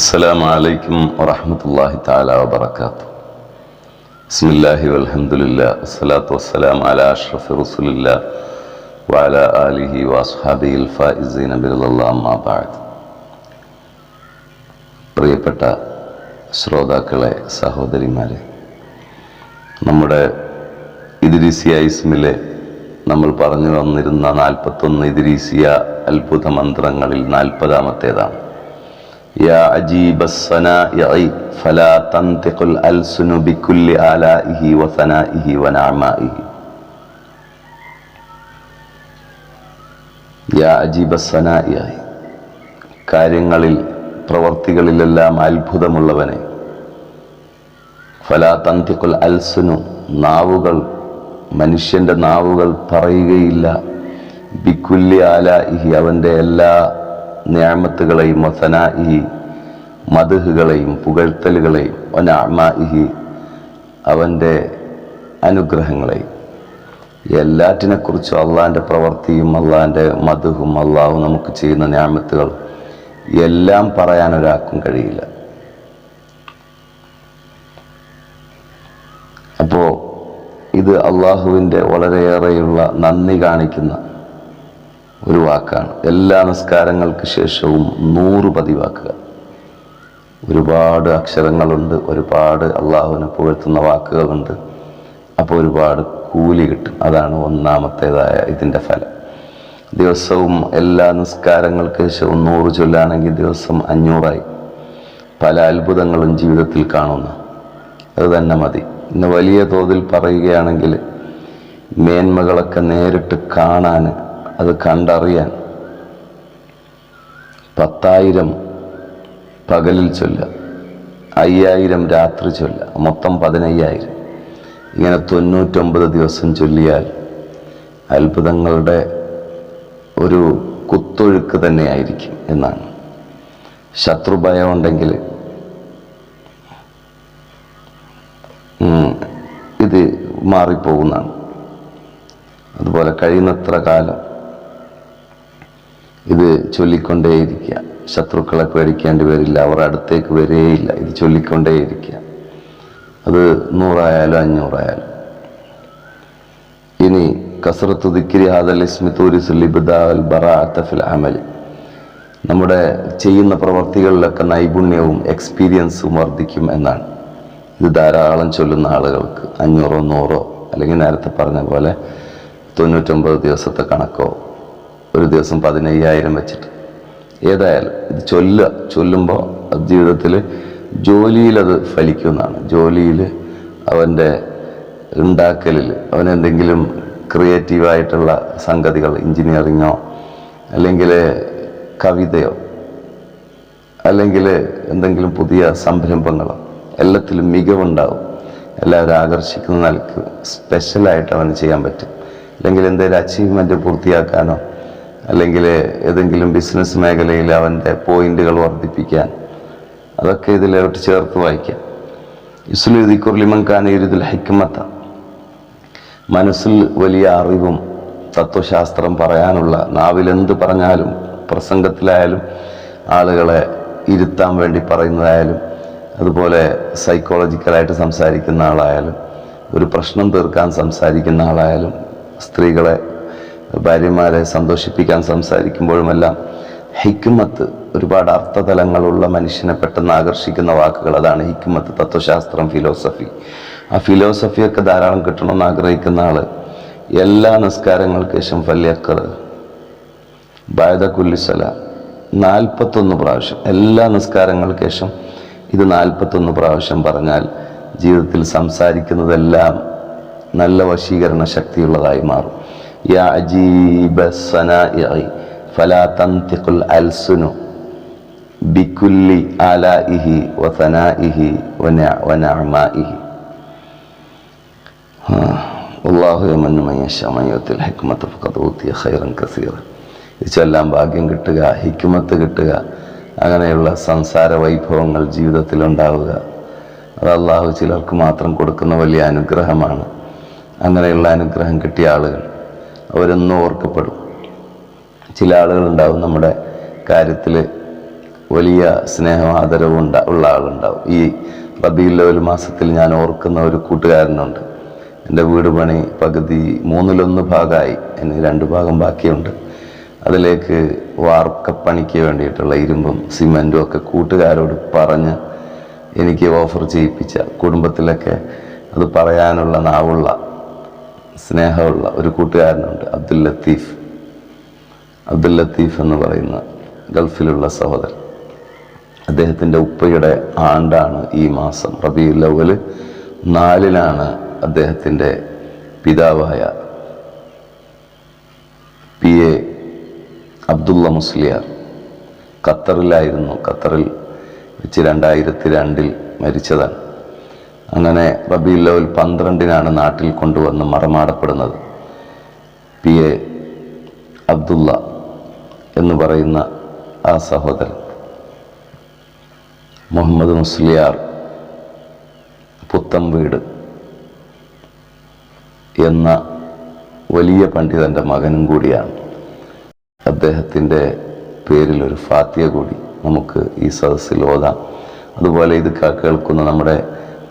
السلام عليكم ورحمة الله تعالى وبركاته بسم الله والحمد لله والصلاة والسلام على أشرف رسول الله وعلى آله وأصحابه الفائزين برضا الله أما بعد പ്രിയപ്പെട്ട ശ്രോതാക്കളെ സഹോദരിമാരെ നമ്മുടെ ഇദിരിസിയ ഇസ്മിലെ നമ്മൾ പറഞ്ഞു വന്നിരുന്ന നാൽപ്പത്തൊന്ന് ഇദിരീസിയ അത്ഭുത മന്ത്രങ്ങളിൽ നാൽപ്പതാമത്തേതാണ് يا عجيب الصنائع فلا تنطق الألسن بكل آلائه وثنائه ونعمائه يا عجيب الصنائع കാര്യങ്ങളിൽ പ്രവർത്തികളിലെല്ലാം അത്ഭുതമുള്ളവനെ ഫലാ തന്തിക്കുൽ അൽസുനു നാവുകൾ മനുഷ്യന്റെ നാവുകൾ പറയുകയില്ല ബിക്കുല്ലി ആലായിഹി അവൻ്റെ എല്ലാ ഞാമത്തുകളെയും വസനായിഹി മധുഹുകളെയും പുകഴ്ത്തലുകളെയും ഒനാമായിഹി അവന്റെ അനുഗ്രഹങ്ങളെയും എല്ലാറ്റിനെക്കുറിച്ചും അള്ളാന്റെ പ്രവൃത്തിയും അള്ളാന്റെ മധുഹും അള്ളാഹു നമുക്ക് ചെയ്യുന്ന ഞാമത്തുകൾ എല്ലാം പറയാൻ ഒരാൾക്കും കഴിയില്ല. അപ്പോൾ ഇത് അള്ളാഹുവിന്റെ വളരെയേറെയുള്ള നന്ദി കാണിക്കുന്ന ഒരു വാക്കാണ്. എല്ലാ നിസ്കാരങ്ങൾക്ക് ശേഷവും നൂറ് പതിവാക്കുക. ഒരുപാട് അക്ഷരങ്ങളുണ്ട് ഒരുപാട് അള്ളാഹുവിനെ പുകഴ്ത്തുന്ന വാക്കുകളുണ്ട്. അപ്പോൾ ഒരുപാട് കൂലി കിട്ടും. അതാണ് ഒന്നാമത്തേതായ ഇതിന്റെ ഫലം. ദിവസവും എല്ലാ നിസ്കാരങ്ങൾക്ക് ശേഷവും നൂറ് ചൊല്ലാണെങ്കിൽ ദിവസം അഞ്ഞൂറായി. പല അത്ഭുതങ്ങളും ജീവിതത്തിൽ കാണുന്ന. അത് തന്നെ മതി. ഇന്ന് വലിയ തോതിൽ പറയുകയാണെങ്കിൽ മേന്മകളൊക്കെ നേരിട്ട് കാണാൻ അത് കണ്ടറിയാൻ പത്തായിരം പകലിൽ ചൊല്ല അയ്യായിരം രാത്രി ചൊല്ല മൊത്തം പതിനയ്യായിരം. ഇങ്ങനെ തൊണ്ണൂറ്റൊമ്പത് ദിവസം ചൊല്ലിയാൽ അത്ഭുതങ്ങളുടെ ഒരു കുത്തൊഴുക്ക് തന്നെയായിരിക്കും എന്നാണ്. ശത്രുഭയം ഉണ്ടെങ്കിൽ ഇത് മാറിപ്പോകുന്നതാണ്. അതുപോലെ കഴിയുന്നത്ര കാലം ഇത് ചൊല്ലിക്കൊണ്ടേയിരിക്കുക. ശത്രുക്കളെ പേടിക്കേണ്ടി വരില്ല അവർ അടുത്തേക്ക് വരികയില്ല ഇത് ചൊല്ലിക്കൊണ്ടേയിരിക്കുക. അത് നൂറായാലും അഞ്ഞൂറായാലും. ഇനി കസറത്ത് ദിക്കിരി ഹാദൽ ഫിൽ അമൽ. നമ്മുടെ ചെയ്യുന്ന പ്രവർത്തികളിലൊക്കെ നൈപുണ്യവും എക്സ്പീരിയൻസും വർദ്ധിക്കും എന്നാണ്. ഇത് ധാരാളം ചൊല്ലുന്ന ആളുകൾക്ക് അഞ്ഞൂറോ നൂറോ അല്ലെങ്കിൽ നേരത്തെ പറഞ്ഞ പോലെ തൊണ്ണൂറ്റൊമ്പത് ദിവസത്തെ കണക്കോ ഒരു ദിവസം പതിനയ്യായിരം വെച്ചിട്ട്. ഏതായാലും ഇത് ചൊല്ലുക ചൊല്ലുമ്പോൾ ജീവിതത്തിൽ ജോലിയിലത് ഫലിക്കുന്നതാണ് ജോലിയിൽ അവന്റെ ഉണ്ടാക്കലിൽ അവനെന്തെങ്കിലും ക്രിയേറ്റീവായിട്ടുള്ള സംഗതികൾ എഞ്ചിനീയറിങ്ങോ അല്ലെങ്കിൽ കവിതയോ അല്ലെങ്കിൽ എന്തെങ്കിലും പുതിയ സംരംഭങ്ങളോ എല്ലാത്തിലും മികവുണ്ടാവും. എല്ലാവരും ആകർഷിക്കുന്ന നിലയ്ക്ക് സ്പെഷ്യലായിട്ട് അവന് ചെയ്യാൻ പറ്റും. അല്ലെങ്കിൽ എന്തെങ്കിലും അച്ചീവ്മെന്റ് പൂർത്തിയാക്കാനോ അല്ലെങ്കിൽ ഏതെങ്കിലും ബിസിനസ് മേഖലയിൽ അവന്റെ പോയിന്റുകൾ വർദ്ധിപ്പിക്കാൻ അതൊക്കെ ഇതിലോട്ട് ചേർത്ത് വായിക്കാം. ഇസ്ലുദിക്കുർലിമൻഖാനയിരുതിൽ ഹൈക്കമത്ത മനസ്സിൽ വലിയ അറിവും തത്വശാസ്ത്രം പറയാനുള്ള നാവിലെന്ത് പറഞ്ഞാലും പ്രസംഗത്തിലായാലും ആളുകളെ ഇരുത്താൻ വേണ്ടി പറയുന്നതായാലും അതുപോലെ സൈക്കോളജിക്കലായിട്ട് സംസാരിക്കുന്ന ആളായാലും ഒരു പ്രശ്നം തീർക്കാൻ സംസാരിക്കുന്ന ആളായാലും സ്ത്രീകളെ ഭാര്യമാരെ സന്തോഷിപ്പിക്കാൻ സംസാരിക്കുമ്പോഴുമെല്ലാം ഹിക്കുമത്ത് ഒരുപാട് അർത്ഥതലങ്ങളുള്ള മനുഷ്യനെ പെട്ടെന്ന് ആകർഷിക്കുന്ന വാക്കുകൾ. അതാണ് ഹിക്കുമത്ത് തത്വശാസ്ത്രം ഫിലോസഫി. ആ ഫിലോസഫിയൊക്കെ ധാരാളം കിട്ടണമെന്ന് ആഗ്രഹിക്കുന്ന ആൾ എല്ലാ നിസ്കാരങ്ങൾക്ക് ശേഷം ഫല്യക്കർ ബായത കുല്ലിസല നാൽപ്പത്തൊന്ന് പ്രാവശ്യം എല്ലാ നിസ്കാരങ്ങൾക്ക് ശേഷം ഇത് നാൽപ്പത്തൊന്ന് പ്രാവശ്യം പറഞ്ഞാൽ ജീവിതത്തിൽ സംസാരിക്കുന്നതെല്ലാം നല്ല വശീകരണ ശക്തിയുള്ളതായി മാറും. യാ അജീബ സനാഇ ഫലാ തന്തിഖുൽ അൽസുനു ബിക്കുല്ലി ആലാഇഹി വസനാഇഹി വനഅമാഇഹി അള്ളാഹു യമന്നു മയ്യശ മയ്യത്തിൽ ഹിക്മത്ത് ഫഖദ് ഊത്തിയ ഖൈറൻ കസീറ ഇതെല്ലാം ഭാഗ്യം കിട്ടുക ഹിക്മത്ത് കിട്ടുക അങ്ങനെയുള്ള സംസാര വൈഭവങ്ങൾ ജീവിതത്തിൽ ഉണ്ടാവുക. അത് അള്ളാഹു ചിലർക്ക് മാത്രം കൊടുക്കുന്ന വലിയ അനുഗ്രഹമാണ്. അങ്ങനെയുള്ള അനുഗ്രഹം കിട്ടിയ ആളുകൾ. അവരെന്നും ഓർക്കപ്പെടും. ചില ആളുകളുണ്ടാവും നമ്മുടെ കാര്യത്തിൽ വലിയ സ്നേഹവും ആദരവും ഉണ്ട ഉള്ള ആളുണ്ടാവും. ഈ റബീൽ ലെവൽ മാസത്തിൽ ഞാൻ ഓർക്കുന്ന ഒരു കൂട്ടുകാരനുണ്ട്. എന്റെ വീട് പണി പകുതി മൂന്നിലൊന്ന് ഭാഗമായി. ഇനി രണ്ട് ഭാഗം ബാക്കിയുണ്ട്. അതിലേക്ക് വാർക്കപ്പണിക്ക് വേണ്ടിയിട്ടുള്ള ഇരുമ്പും സിമന്റും ഒക്കെ കൂട്ടുകാരോട് പറഞ്ഞ് എനിക്ക് ഓഫർ ചെയ്യിപ്പിച്ച കുടുംബത്തിലൊക്കെ അത് പറയാനുള്ള നാവുള്ള സ്നേഹമുള്ള ഒരു കൂട്ടുകാരനുണ്ട് അബ്ദുൽ ലത്തീഫ്. അബ്ദുൽ ലത്തീഫ് എന്ന് പറയുന്ന ഗൾഫിലുള്ള സഹോദരൻ. അദ്ദേഹത്തിന്റെ ഉപ്പയുടെ ആണ്ടാണ് ഈ മാസം റബിയുൽ അവൽ നാലിനാണ് അദ്ദേഹത്തിന്റെ പിതാവായ പി. എ. അബ്ദുള്ള മുസ്ലിയാർ. ഖത്തറിലായിരുന്നു ഖത്തറിൽ വെച്ച് രണ്ടായിരത്തി രണ്ടിൽ മരിച്ചതാണ്. അങ്ങനെ റബീൽ ലവൽ പന്ത്രണ്ടിനാണ് നാട്ടിൽ കൊണ്ടുവന്ന് മറമാടപ്പെടുന്നത്. പി. എ. അബ്ദുള്ള എന്ന് പറയുന്ന ആ സഹോദരൻ മുഹമ്മദ് മുസ്ലിയാർ പുത്തം വീട് എന്ന വലിയ പണ്ഡിതന്റെ മകനും കൂടിയാണ്. അദ്ദേഹത്തിന്റെ പേരിൽ ഒരു ഫാത്തിയ കൂടി നമുക്ക് ഈ സദസ്സിൽ ഓതാം. അതുപോലെ ഇത് കേൾക്കുന്ന നമ്മുടെ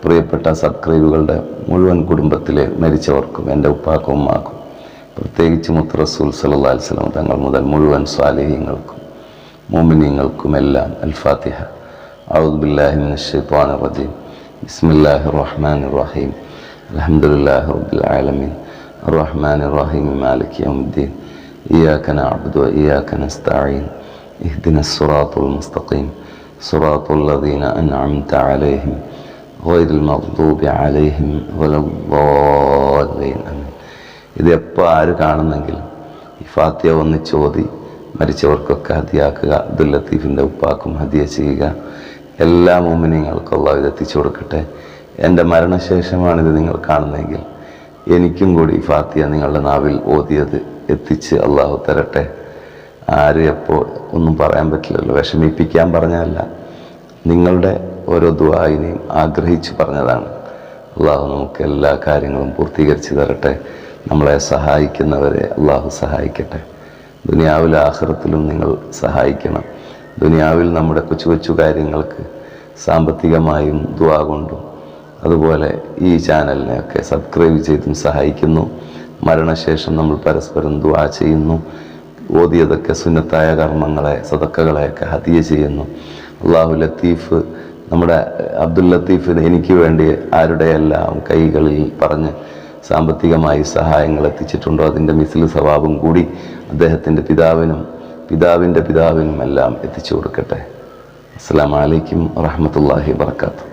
പ്രിയപ്പെട്ട സബ്സ്ക്രൈബുകളുടെ മുഴുവൻ കുടുംബത്തിലെ മരിച്ചവർക്കും എന്റെ ഉപ്പാക്കും ഉമ്മാക്കും പ്രത്യേകിച്ച് മുത്തറസൂൽ സല്ലാ അലിസ്ലാം തങ്ങൾ മുതൽ മുഴുവൻ സ്വാലേഹ്യങ്ങൾക്കും മോമിനിയങ്ങൾക്കും എല്ലാം അൽഫാത്തിഹ അഴുബില്ലാഹിം ഷെയ്ത്വാൻ റജീം. ബിസ്മില്ലാഹി റഹ്മാൻ റഹീം. അലഹമുല്ലാഹി റബ്ബിൽ ആലമീൻ. റഹ്മാൻ റഹീം. മാലിക് യമുദ്ദീൻ. ഇയാക്കന അബ്ദു ഇയാക്കന സ്തായീൻ ഇഹ്ദിന സുറാത്തുൽ മുസ്തഖീം. സുറാത്തുല്ലദീന അൻഅംത അലൈഹിം. اهدنا الصراط المستقيم صراط الذين أنعمت عليهم غير المغضوب عليهم ولا الضالين آمين ഇത് എപ്പോൾ ആര് കാണുന്നെങ്കിലും ഈ ഫാത്തിയ ഒന്നിച്ച് ഓതി മരിച്ചവർക്കൊക്കെ ഹദിയാക്കുക അബ്ദുൽ ലത്തീഫിൻ്റെ ഉപ്പാക്കും ഹദിയ ചെയ്യുക എല്ലാ മോമിനിങ്ങൾക്കും അള്ളാഹു ഇത് എത്തിച്ചു കൊടുക്കട്ടെ എൻ്റെ മരണശേഷമാണിത് നിങ്ങൾ കാണുന്നതെങ്കിൽ എനിക്കും കൂടി ഈ ഫാത്തിയ നിങ്ങളുടെ നാവിൽ ഓതിയത് എത്തിച്ച് അള്ളാഹു തരട്ടെ ആര് എപ്പോൾ ഒന്നും പറയാൻ പറ്റില്ലല്ലോ വിഷമിപ്പിക്കാൻ പറഞ്ഞതല്ല നിങ്ങളുടെ ഓരോ ദുആയിനെയും ആഗ്രഹിച്ച് പറഞ്ഞതാണ്. അള്ളാഹു നമുക്ക് എല്ലാ കാര്യങ്ങളും പൂർത്തീകരിച്ച് തരട്ടെ. നമ്മളെ സഹായിക്കുന്നവരെ അള്ളാഹു സഹായിക്കട്ടെ. ദുനിയാവിൽ ആഹ്റത്തിലും നിങ്ങൾ സഹായിക്കണം. ദുനിയാവിൽ നമ്മുടെ കൊച്ചു കൊച്ചു കാര്യങ്ങൾക്ക് സാമ്പത്തികമായും ദുആ കൊണ്ടും അതുപോലെ ഈ ചാനലിനെയൊക്കെ സബ്സ്ക്രൈബ് ചെയ്തും സഹായിക്കുന്നു. മരണശേഷം നമ്മൾ പരസ്പരം ദുആ ചെയ്യുന്നു. ഓതിയതൊക്കെ സുന്നത്തായ കർമ്മങ്ങളെ സതക്കകളെയൊക്കെ ഹതിയ ചെയ്യുന്നു. അള്ളാഹു ലത്തീഫ് നമ്മുടെ അബ്ദുൽ ലത്തീഫ് എനിക്ക് വേണ്ടി ആരുടെയെല്ലാം കൈകളിൽ പറഞ്ഞ് സാമ്പത്തികമായി സഹായങ്ങൾ എത്തിച്ചിട്ടുണ്ടോ? അതിന്റെ മിസിൽ സ്വഭാവം കൂടി അദ്ദേഹത്തിന്റെ പിതാവിനും പിതാവിന്റെ പിതാവിനും എല്ലാം എത്തിച്ചു കൊടുക്കട്ടെ. അസ്സാം വലൈക്കും വാഹമത്തല്ലാഹി വർക്കാത്തു